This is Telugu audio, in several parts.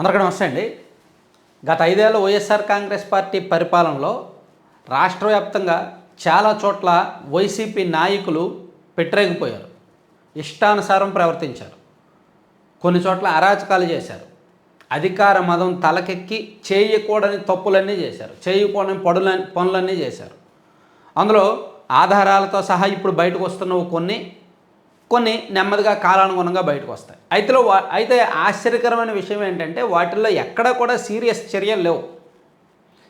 అందరికీ నమస్తే అండి. గత ఐదేళ్ళ వైఎస్ఆర్ కాంగ్రెస్ పార్టీ పరిపాలనలో రాష్ట్ర వ్యాప్తంగా చాలా చోట్ల వైసీపీ నాయకులు పెట్టరేగిపోయారు. ఇష్టానుసారం ప్రవర్తించారు. కొన్ని చోట్ల అరాచకాలు చేశారు. అధికార మదం తలకెక్కి చేయకూడని తప్పులన్నీ చేశారు. చేయకూడని పడులని పనులన్నీ చేశారు. అందులో ఆధారాలతో సహా ఇప్పుడు బయటకు వస్తున్న కొన్ని కొన్ని నెమ్మదిగా కాలానుగుణంగా బయటకు వస్తాయి. అయితే వా- అయితే ఆశ్చర్యకరమైన విషయం ఏంటంటే వాటిల్లో ఎక్కడ కూడా సీరియస్ చర్యలు లేవు.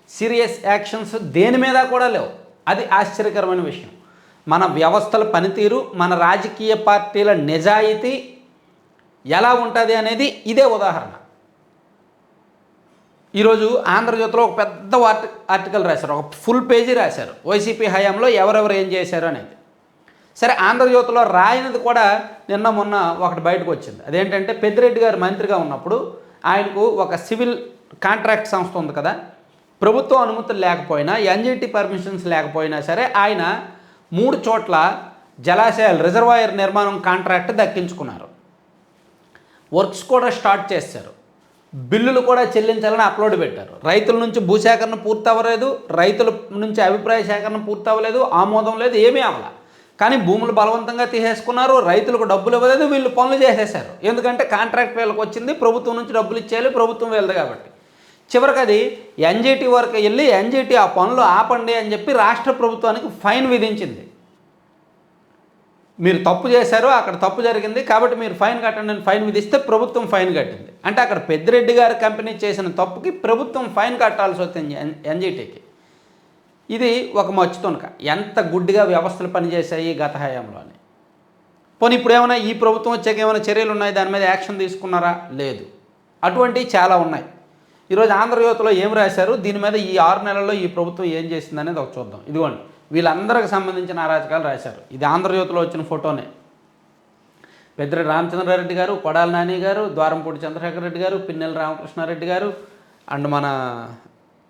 సీరియస్ యాక్షన్స్ దేని మీద కూడా లేవు. అది ఆశ్చర్యకరమైన విషయం. మన వ్యవస్థల పనితీరు మన రాజకీయ పార్టీల నిజాయితీ ఎలా ఉంటుంది అనేది ఇదే ఉదాహరణ. ఈరోజు ఆంధ్రజ్యోతిలో ఒక పెద్ద ఆర్టికల్ రాశారు. ఒక ఫుల్ పేజీ రాశారు. వైసీపీ హయాంలో ఎవరెవరు ఏం చేశారు అనేది. సరే ఆంధ్రజ్యోతిలో రాయనిది కూడా నిన్న మొన్న ఒకటి బయటకు వచ్చింది. అదేంటంటే పెద్దిరెడ్డి గారు మంత్రిగా ఉన్నప్పుడు ఆయనకు ఒక సివిల్ కాంట్రాక్ట్ సంస్థ ఉంది కదా ప్రభుత్వ అనుమతులు లేకపోయినా ఎన్జిటి పర్మిషన్స్ లేకపోయినా సరే ఆయన మూడు చోట్ల జలాశయాలు రిజర్వాయర్ నిర్మాణం కాంట్రాక్ట్ దక్కించుకున్నారు. వర్క్స్ కూడా స్టార్ట్ చేశారు. బిల్లులు కూడా చెల్లించాలని అప్లోడ్ పెట్టారు. రైతుల నుంచి భూసేకరణ పూర్తి అవ్వలేదు రైతుల నుంచి అభిప్రాయ సేకరణ పూర్తి అవ్వలేదు ఆమోదం లేదు ఏమీ అవ్వలే. కానీ భూములు బలవంతంగా తీసేసుకున్నారు రైతులకు డబ్బులు ఇవ్వలేదు వీళ్ళు పనులు చేసేసారు ఎందుకంటే కాంట్రాక్ట్ వీళ్ళకి వచ్చింది ప్రభుత్వం నుంచి డబ్బులు ఇచ్చేయాలి ప్రభుత్వం వెళ్ళదు కాబట్టి. చివరికి అది ఎన్జీటీ వరకు వెళ్ళి ఎన్జీటీ ఆ పనులు ఆపండి అని చెప్పి రాష్ట్ర ప్రభుత్వానికి ఫైన్ విధించింది. మీరు తప్పు చేశారు అక్కడ తప్పు జరిగింది కాబట్టి మీరు ఫైన్ కట్టండి అని ఫైన్ విధిస్తే ప్రభుత్వం ఫైన్ కట్టింది. అంటే అక్కడ పెద్దిరెడ్డి గారి కంపెనీ చేసిన తప్పుకి ప్రభుత్వం ఫైన్ కట్టాల్సి వచ్చింది ఎన్ ఇది ఒక మచ్చుతునక ఎంత గుడ్డిగా వ్యవస్థలు పనిచేశాయి గత హయాంలో పోనీ ఇప్పుడు ఏమైనా ఈ ప్రభుత్వం వచ్చాక ఏమైనా చర్యలు ఉన్నాయి? దాని మీద యాక్షన్ తీసుకున్నారా? లేదు. అటువంటివి చాలా ఉన్నాయి. ఈరోజు ఆంధ్రజ్యోతిలో ఏం రాశారు? దీని మీద ఈ ఆరు నెలల్లో ఈ ప్రభుత్వం ఏం చేసింది అనేది ఒక చూద్దాం. ఇదిగోండి. వీళ్ళందరికి సంబంధించిన అరాచకాలు రాశారు. ఇది ఆంధ్రజ్యోతిలో వచ్చిన ఫోటోనే. పెద్దిరెడ్డి రామచంద్రారెడ్డి గారు కొడాల నాని గారు ద్వారంపూడి చంద్రశేఖర్ రెడ్డి గారు పిన్నెల రామకృష్ణారెడ్డి గారు అండ్ మన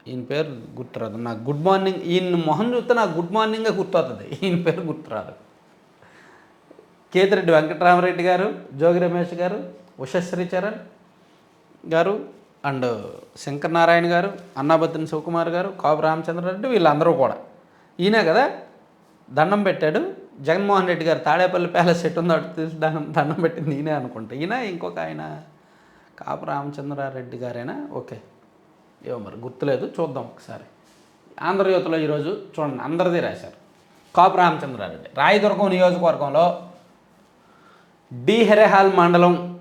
ఈయన పేరు గుర్తురాదు. నాకు గుడ్ మార్నింగ్ ఈయన మొహం చూస్తే నాకు గుడ్ మార్నింగే గుర్తవుతుంది ఈయన పేరు గుర్తురాదు. కేతిరెడ్డి వెంకటరామరెడ్డి గారు జోగి రమేష్ గారు ఉషశ్రీ చరణ్ గారు అండ్ శంకర్ నారాయణ గారు అన్నాబత్తిన శివకుమార్ గారు కాపు రామచంద్రారెడ్డి వీళ్ళందరూ కూడా. ఈయనే కదా దండం పెట్టాడు. జగన్మోహన్ రెడ్డి గారు తాడేపల్లి ప్యాలెస్ ఎటు ఉందో అటు తీసి దండం దండం పెట్టింది ఈయనే అనుకుంటా. ఈయన ఇంకొక ఆయన కాపు రామచంద్రారెడ్డి గారేనా? ఓకే. ఏమో మరి గుర్తులేదు. చూద్దాం ఒకసారి. ఆంధ్రజ్యోతిలో ఈరోజు చూడండి అందరిది రాశారు. కాపు రామచంద్రారెడ్డి. రాయదుర్గం నియోజకవర్గంలో డిహెరెహాల్ మండలం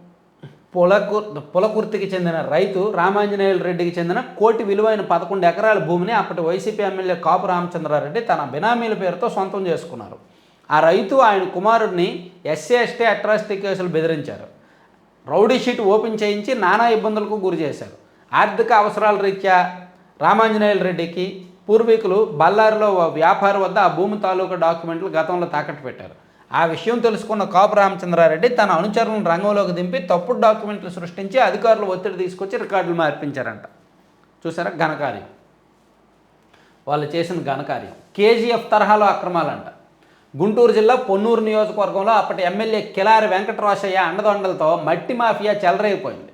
పొలకుర్ పొలకుర్తికి చెందిన రైతు రామాంజనేయుల రెడ్డికి చెందిన కోటి విలువైన పదకొండు ఎకరాల భూమిని అప్పటి వైసీపీ ఎమ్మెల్యే కాపు రామచంద్రారెడ్డి తన బినామీల పేరుతో సొంతం చేసుకున్నారు. ఆ రైతు ఆయన కుమారుడిని ఎస్సీ ఎస్టీ అట్రాసిటీ కేసులు బెదిరించారు. రౌడీ షీట్ ఓపెన్ చేయించి నానా ఇబ్బందులకు గురి చేశారు. ఆర్థిక అవసరాల రీత్యా రామాంజనేయుల రెడ్డికి పూర్వీకులు బళ్ళారిలో వ్యాపారం వద్ద ఆ భూమి తాలూకా డాక్యుమెంట్లు గతంలో తాకట్టు పెట్టారు. ఆ విషయం తెలుసుకున్న కాపు రామచంద్రారెడ్డి తన అనుచరులను రంగంలోకి దింపి తప్పుడు డాక్యుమెంట్లు సృష్టించి అధికారులు ఒత్తిడి తీసుకొచ్చి రికార్డులు మార్పించారంట. చూసారా? ఘనకార్యం. వాళ్ళు చేసిన ఘనకార్యం. కేజీఎఫ్ తరహాలో అక్రమాలంట. గుంటూరు జిల్లా పొన్నూరు నియోజకవర్గంలో అప్పటి ఎమ్మెల్యే కిలారి వెంకటరాశయ్య అండదండలతో మట్టి మాఫియా చెలరైపోయింది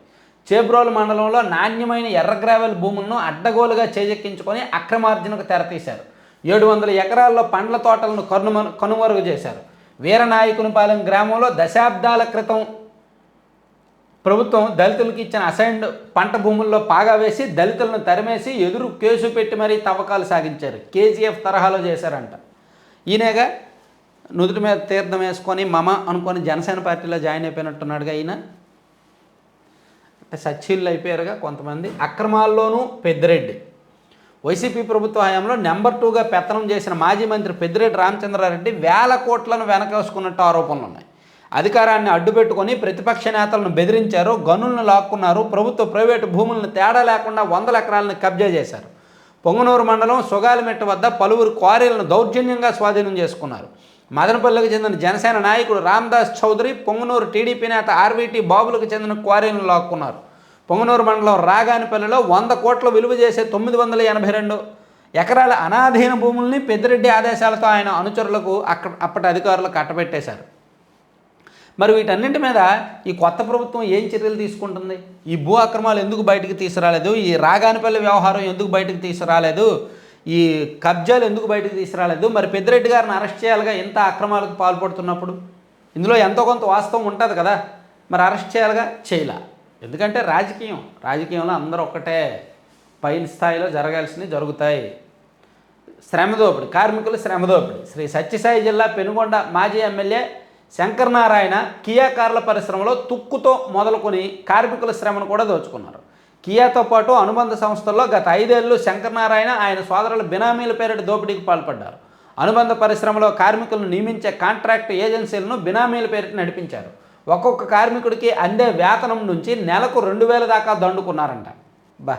చేబ్రోలు మండలంలో నాణ్యమైన ఎర్రగ్రావెల్ భూములను అడ్డగోలుగా చేజెక్కించుకొని అక్రమార్జనకు తెరతీశారు ఏడు వందల ఎకరాల్లో పండ్ల తోటలను కనుమ కనుమరుగు చేశారు. వీరనాయకునిపాలెం గ్రామంలో దశాబ్దాల క్రితం ప్రభుత్వం దళితులకు ఇచ్చిన అసైన్డ్ పంట భూముల్లో పాగా వేసి దళితులను తరిమేసి ఎదురు కేసు పెట్టి మరీ తవ్వకాలు సాగించారు. కేజీఎఫ్ తరహాలో చేశారంట. ఈయనగా నుదుటి మీద తీర్థం వేసుకొని మమ అనుకొని జనసేన పార్టీలో జాయిన్ అయిపోయినట్టున్నాడుగా ఈయన. సచ్చిళ్ళు అయిపోయారుగా కొంతమంది. అక్రమాల్లోనూ పెద్దిరెడ్డి. వైసీపీ ప్రభుత్వ హయాంలో నెంబర్ టూగా పెత్తనం చేసిన మాజీ మంత్రి పెద్దిరెడ్డి రామచంద్రారెడ్డి వేల కోట్లను వెనకేసుకున్నట్టు ఆరోపణలు ఉన్నాయి. అధికారాన్ని అడ్డుపెట్టుకొని ప్రతిపక్ష నేతలను బెదిరించారు గనులను లాక్కున్నారు ప్రభుత్వ ప్రైవేటు భూములను తేడా లేకుండా వందల ఎకరాలను కబ్జా చేశారు. పొంగనూరు మండలం సుగాలిమెట్ట వద్ద పలువురు క్వారీలను దౌర్జన్యంగా స్వాధీనం చేసుకున్నారు. మదనపల్లికి చెందిన జనసేన నాయకుడు రామ్దాస్ చౌదరి పొంగనూరు టీడీపీ నేత ఆర్వీటీ బాబులకు చెందిన క్వారీలను లాక్కున్నారు. పొంగనూరు మండలం రాగానిపల్లిలో వంద కోట్ల విలువ చేసే తొమ్మిది వందల ఎనభై రెండు ఎకరాల అనాధీన భూముల్ని పెద్దిరెడ్డి ఆదేశాలతో ఆయన అనుచరులకు అక్క అప్పటి అధికారులు కట్టబెట్టేశారు. మరి వీటన్నింటి మీద ఈ కొత్త ప్రభుత్వం ఏం చర్యలు తీసుకుంటుంది? ఈ భూ అక్రమాలు ఎందుకు బయటకు తీసుకురాలేదు? ఈ రాగానిపల్లి వ్యవహారం ఎందుకు బయటకు తీసుకురాలేదు? ఈ కబ్జాలు ఎందుకు బయటకు తీసుకురాలేదు? మరి పెద్దిరెడ్డి గారిని అరెస్ట్ చేయాలిగా ఎంత అక్రమాలకు పాల్పడుతున్నప్పుడు? ఇందులో ఎంతో కొంత వాస్తవం ఉంటుంది కదా. మరి అరెస్ట్ చేయాలిగా? చేయలే. ఎందుకంటే రాజకీయం. రాజకీయంలో అందరూ ఒక్కటే పైన స్థాయిలో జరగాల్సినవి జరుగుతాయి. శ్రమదోపిడి కార్మికుల శ్రమదోపిడి శ్రీ సత్యసాయి జిల్లా పెనుగొండ మాజీ ఎమ్మెల్యే శంకర్ నారాయణ కియా కార్ల పరిశ్రమలో తుక్కుతో మొదలుకొని కార్మికుల శ్రమను కూడా దోచుకున్నారు. కియాతో పాటు అనుబంధ సంస్థల్లో గత ఐదేళ్ళు శంకరనారాయణ ఆయన సోదరుల బినామీల పేరిట దోపిడీకి పాల్పడ్డారు. అనుబంధ పరిశ్రమలో కార్మికులను నియమించే కాంట్రాక్ట్ ఏజెన్సీలను బినామీల పేరిట నడిపించారు. ఒక్కొక్క కార్మికుడికి అందే వేతనం నుంచి నెలకు రెండు వేల దాకా దండుకున్నారంట. బా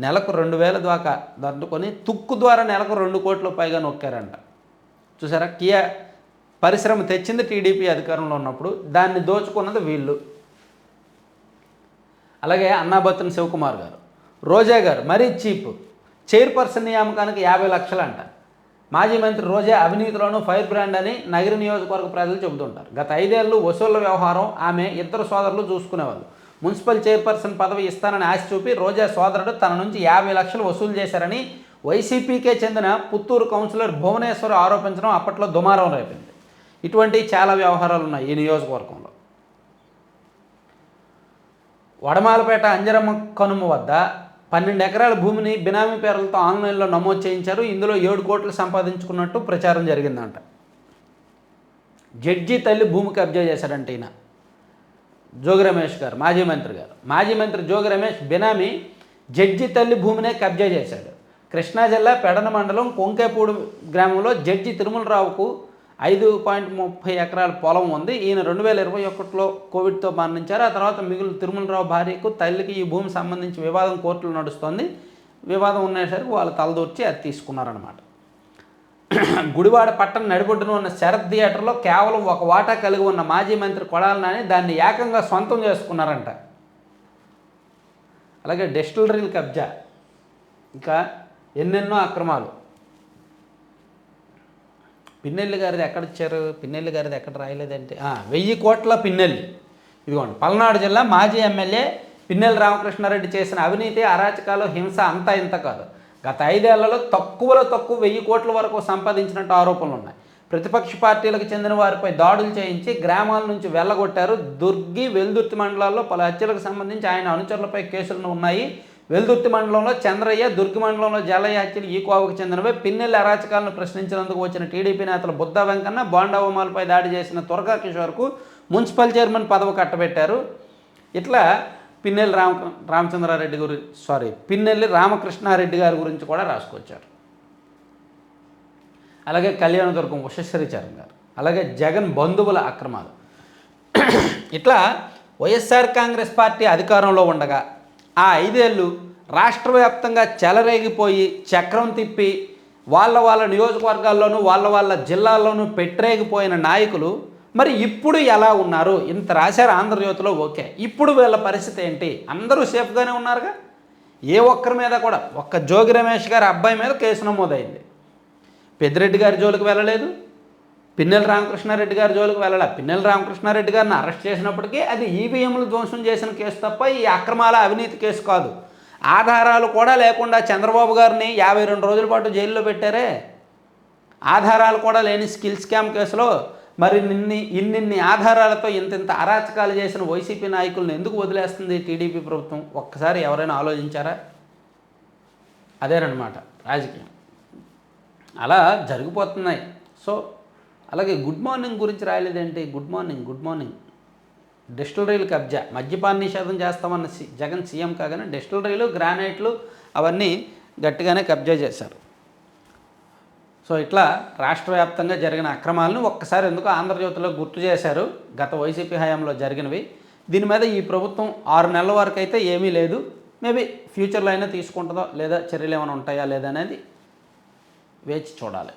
నెలకు రెండు వేల దాకా దండుకొని తుక్కు ద్వారా నెలకు రెండు కోట్ల పైగా నొక్కారంట. చూసారా? కియా పరిశ్రమ తెచ్చింది టీడీపీ అధికారంలో ఉన్నప్పుడు దాన్ని దోచుకున్నది వీళ్ళు. అలాగే అన్నాబత్తుని శివకుమార్ గారు. రోజా గారు మరీ చీప్. చైర్పర్సన్ నియామకానికి యాభై లక్షలు అంట మాజీ మంత్రి రోజా అవినీతిలోనూ ఫైర్ బ్రాండ్ అని నగర నియోజకవర్గ ప్రజలు చెబుతుంటారు. గత ఐదేళ్ళు వసూళ్ళ వ్యవహారం ఆమె ఇద్దరు సోదరులు చూసుకునేవాళ్ళు. మున్సిపల్ చైర్పర్సన్ పదవి ఇస్తానని ఆశ చూపి రోజా సోదరుడు తన నుంచి యాభై లక్షలు వసూలు చేశారని వైసీపీకే చెందిన పుత్తూరు కౌన్సిలర్ భువనేశ్వర్ ఆరోపించడం అప్పట్లో దుమారం రేపింది. ఇటువంటి చాలా వ్యవహారాలు ఉన్నాయి ఈ నియోజకవర్గంలో. వడమాలపేట అంజరమ్మ కనుమ వద్ద పన్నెండు ఎకరాల భూమిని బినామీ పేర్లతో ఆన్లైన్లో నమోదు చేయించారు. ఇందులో ఏడు కోట్లు సంపాదించుకున్నట్టు ప్రచారం జరిగిందంట. జడ్జి తల్లి భూమి కబ్జా చేశాడంట ఈయన. జోగి రమేష్ గారు మాజీ మంత్రి గారు. మాజీ మంత్రి జోగి రమేష్ బినామీ జడ్జి తల్లి భూమినే కబ్జా చేశాడు. కృష్ణా జిల్లా పెడన మండలం కొంకేపూడు గ్రామంలో జడ్జి తిరుమలరావుకు ఐదు పాయింట్ ముప్పై ఎకరాల పొలం ఉంది. ఈయన రెండు వేల ఇరవై ఒకటిలో కోవిడ్తో మరణించారు. ఆ తర్వాత మిగులు తిరుమలరావు భార్యకు తల్లికి ఈ భూమి సంబంధించి వివాదం కోర్టులో నడుస్తోంది. వివాదం ఉండేసరికి వాళ్ళు తలదూర్చి అది తీసుకున్నారనమాట గుడివాడ పట్టణ నడిబొడ్డున ఉన్న శరత్ థియేటర్లో కేవలం ఒక వాటా కలిగి ఉన్న మాజీ మంత్రి కొడాలని దాన్ని ఏకంగా సొంతం చేసుకున్నారంట. అలాగే డెస్టిలరీల కబ్జా. ఇంకా ఎన్నెన్నో అక్రమాలు. పిన్నెల్లి గారిది ఎక్కడ ఇచ్చారు? పిన్నెల్లి గారిది ఎక్కడ రాయలేదంటే వెయ్యి కోట్ల పిన్నెల్లి. ఇదిగోండి పల్నాడు జిల్లా మాజీ ఎమ్మెల్యే పిన్నెల్లి రామకృష్ణారెడ్డి చేసిన అవినీతి అరాచకాలు హింస అంతా ఇంత కాదు. గత ఐదేళ్ళలో తక్కువలో తక్కువ వెయ్యి కోట్ల వరకు సంపాదించినట్టు ఆరోపణలు ఉన్నాయి. ప్రతిపక్ష పార్టీలకు చెందిన వారిపై దాడులు చేయించి గ్రామాల నుంచి వెళ్ళగొట్టారు. దుర్గి వెల్దుర్తి మండలాల్లో పలు హత్యలకు సంబంధించి ఆయన అనుచరులపై కేసులు ఉన్నాయి. వెల్దుర్తి మండలంలో చంద్రయ్య దుర్గి మండలంలో జలయ్య హత్యలు ఈ కోవకు చెందినవే. పిన్నెల్లి అరాచకాలను ప్రశ్నించినందుకు వచ్చిన టీడీపీ నేతలు బుద్ధ వెంకన్న బోండావమాలపై దాడి చేసిన తురగా కిషోర్కు మున్సిపల్ చైర్మన్ పదవి కట్టబెట్టారు. ఇట్లా పిన్నెల్లి రామ రామచంద్రారెడ్డి గురించి సారీ పిన్నెల్లి రామకృష్ణారెడ్డి గారి గురించి కూడా రాసుకొచ్చారు. అలాగే కళ్యాణదుర్గం ఉషశ్రీచరణ్ గారు అలాగే జగన్ బంధువుల అక్రమాలు. ఇట్లా వైఎస్ఆర్ కాంగ్రెస్ పార్టీ అధికారంలో ఉండగా ఆ ఐదేళ్ళు రాష్ట్ర వ్యాప్తంగా చెలరేగిపోయి చక్రం తిప్పి వాళ్ళ వాళ్ళ నియోజకవర్గాల్లోనూ వాళ్ళ వాళ్ళ జిల్లాల్లోనూ పెట్టరేగిపోయిన నాయకులు మరి ఇప్పుడు ఎలా ఉన్నారు? ఇంత రాశారు ఆంధ్రజ్యోతిలో ఓకే. ఇప్పుడు వీళ్ళ పరిస్థితి ఏంటి? అందరూ సేఫ్గానే ఉన్నారుగా? ఏ ఒక్కరి మీద కూడా. ఒక్క జోగి రమేష్ గారి అబ్బాయి మీద కేసు నమోదైంది. పెద్దిరెడ్డి గారి జోలికి వెళ్ళలేదు. పిన్నెల రామకృష్ణారెడ్డి గారి జోలికి వెళ్ళాల? పిన్నెల రామకృష్ణారెడ్డి గారిని అరెస్ట్ చేసినప్పటికీ అది ఈవీఎంలు ధ్వంసం చేసిన కేసు తప్ప ఈ అక్రమాల అవినీతి కేసు కాదు. ఆధారాలు కూడా లేకుండా చంద్రబాబు గారిని యాభై రెండు రోజుల పాటు జైల్లో పెట్టారే. ఆధారాలు కూడా లేని స్కిల్ స్కామ్ కేసులో మరి నిన్ని ఇన్నిన్ని ఆధారాలతో ఇంత ఇంత అరాచకాలు చేసిన వైసీపీ నాయకులను ఎందుకు వదిలేస్తుంది టీడీపీ ప్రభుత్వం? ఒక్కసారి ఎవరైనా ఆలోచించారా? అదేనమాట రాజకీయం. అలా జరిగిపోతున్నాయి. సో అలాగే గుడ్ మార్నింగ్ గురించి రాయలేదంటే గుడ్ మార్నింగ్ గుడ్ మార్నింగ్. డిస్టిలరీలు కబ్జా మద్యపాన నిషేధం చేస్తామన్న సి జగన్ సీఎం కాగానే డిస్టిలరీలు గ్రానైట్లు అవన్నీ గట్టిగానే కబ్జా చేశారు. సో ఇట్లా రాష్ట్ర వ్యాప్తంగా జరిగిన అక్రమాలను ఒక్కసారి ఎందుకు ఆంధ్రజ్యోతిలో గుర్తు చేశారు? గత వైసీపీ హయాంలో జరిగినవి. దీని మీద ఈ ప్రభుత్వం ఆరు నెలల వరకు అయితే ఏమీ లేదు. మేబీ ఫ్యూచర్లో అయినా తీసుకుంటుందో లేదా చర్యలు ఏమైనా ఉంటాయా లేదా అనేది వేచి చూడాలి.